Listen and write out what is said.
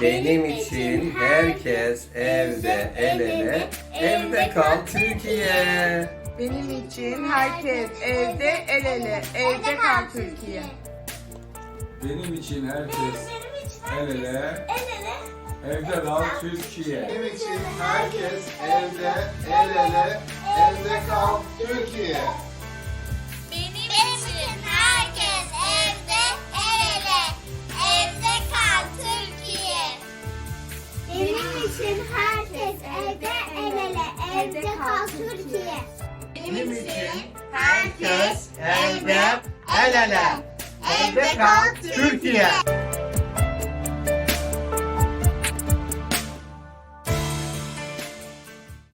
Benim için herkes evde el ele, evde kal Türkiye. Benim için herkes evde el ele, evde kal Türkiye. Benim için herkes el ele, evde kal Türkiye. Benim için herkes evde, el ele, evde kal Türkiye. İçin herkes evde el ele, evde kal Türkiye. Benim için herkes evde el ele, evde kal Türkiye.